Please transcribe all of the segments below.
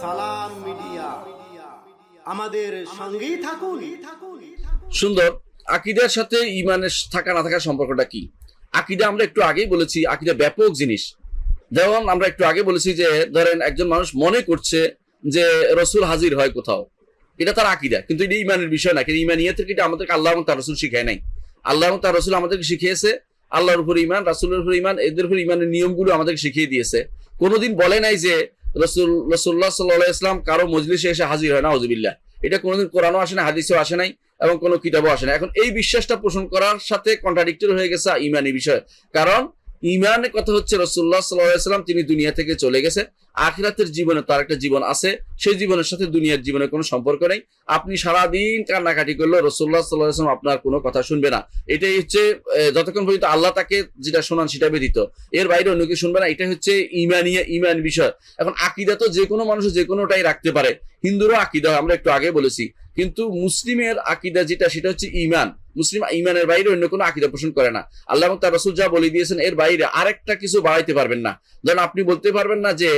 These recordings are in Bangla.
সালাম মিডিয়া। আমাদের সঙ্গেই থাকুন। সুন্দর, আকিদার সাথে ইমানের থাকা না থাকার সম্পর্কটা কি? আকিদা আমরা একটু আগেই বলেছি, আকিদা ব্যাপক জিনিস। যেমন আমরা একটু আগে বলেছি যে, ধরেন একজন মানুষ মনে করছে যে, রসুল হাজির হয় কোথাও। এটা তার আকিদা, কিন্তু এটা ইমানের বিষয় না। কিন্তু ইমানিয়াতের এটা আমাদেরকে আল্লাহ এবং তার রসুল শিখায় নাই। আল্লাহ এবং তার রসুল আমাদেরকে শিখিয়েছে আল্লাহর উপর ইমান রাসুলের উপর ইমান এদের উপর ইমানের নিয়মগুলো আমাদেরকে শিখিয়ে দিয়েছে। কোনোদিন বলে নাই যে রসুল রসুল্লাহ সাল্লাহ ইসলাম কারও মজলিসে এসে হাজির হয় না হজবিল্লা এটা কোনোদিন কোরআনও আসে না, হাদিসেও আসে নাই এবং কোনো কিতাবও আসে না। এখন এই বিশ্বাসটা পোষণ করার সাথে কন্ট্রাডিক্টর হয়ে গেছে ইমানি বিষয়। কারণ ইমানের কথা হচ্ছে রসুল্লাহ সাল্লাম তিনি দুনিয়া থেকে চলে গেছে। আখিরাতের জীবনে তার একটা জীবন আছে। সেই জীবনের সাথে দুনিয়ার জীবনের কোনো সম্পর্ক নেই। আপনি সারাদিন কান্নাকাটি করলেও রসুল্লাহ সাল্লাম আপনার কোনো কথা শুনবে না। এটাই হচ্ছে যতক্ষণ পর্যন্ত আল্লাহ তাকে যেটা শোনান সেটা ব্যতীত। এর বাইরে অন্য কেউ শুনবে না। এটা হচ্ছে ইমানিয়া, ইমান বিষয়। এখন আকিদা তো যে কোনো মানুষ যে কোনোটাই রাখতে পারে। হিন্দুরও আকিদা, আমরা একটু আগে বলেছি। কিন্তু মুসলিমের আকিদা যেটা, সেটা হচ্ছে ইমান। মুসলিম ইমানের বাইরে অন্য কোনো আকিদা পোষণ করে না। আল্লাহ তার রসুল যা বলে দিয়েছেন, এর বাইরে আরেকটা কিছু বাড়াইতে পারবেন না। যেন আপনি বলতে পারবেন না যে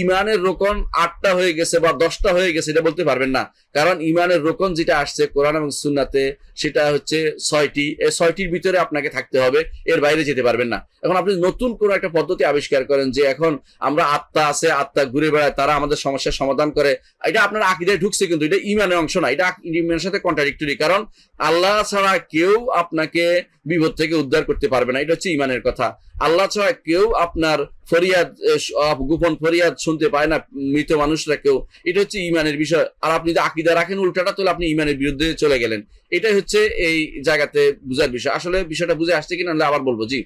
ইমানের রোকন আটটা হয়ে গেছে বা দশটা হয়ে গেছে, এটা বলতে পারবেন না। কারণ ইমানের রোকন যেটা আসছে কোরআন এবং সুন্নাতে, সেটা হচ্ছে ছয়টি। এই ছয়টির ভিতরে আপনাকে থাকতে হবে, এর বাইরে যেতে পারবেন না। এখন আপনি নতুন কোনো একটা পদ্ধতি আবিষ্কার করেন যে এখন আমরা আত্মা আছে, আত্মা ঘুরে বেড়ায়, তারা আমাদের সমস্যার সমাধান করে। এটা আপনার আকিদায় ঢুকছে কিন্তু, এটা ইমানের অংশ না, এটা ইমানের সাথে কন্ট্রাডিক্টরি কারণ আল্লাহ ছাড়া কেউ আপনাকে বিপদ থেকে উদ্ধার করতে পারবে না, এটা হচ্ছে ইমানের কথা। আল্লাহ ছাড়া কেউ আপনার ফরিয়াদ গোপন ফরিয়াদ শুনতে পায় না মৃত মানুষরা কেউ। এটা হচ্ছে ইমানের বিষয়। আর আপনি যদি আকিদা রাখেন উল্টাটা, তাহলে আপনি ইমানের বিরুদ্ধে চলে গেলেন। এটাই হচ্ছে এই জায়গাতে বুঝার বিষয়। আসলে বিষয়টা বুঝে আসছে কিনা আবার বলব। জি।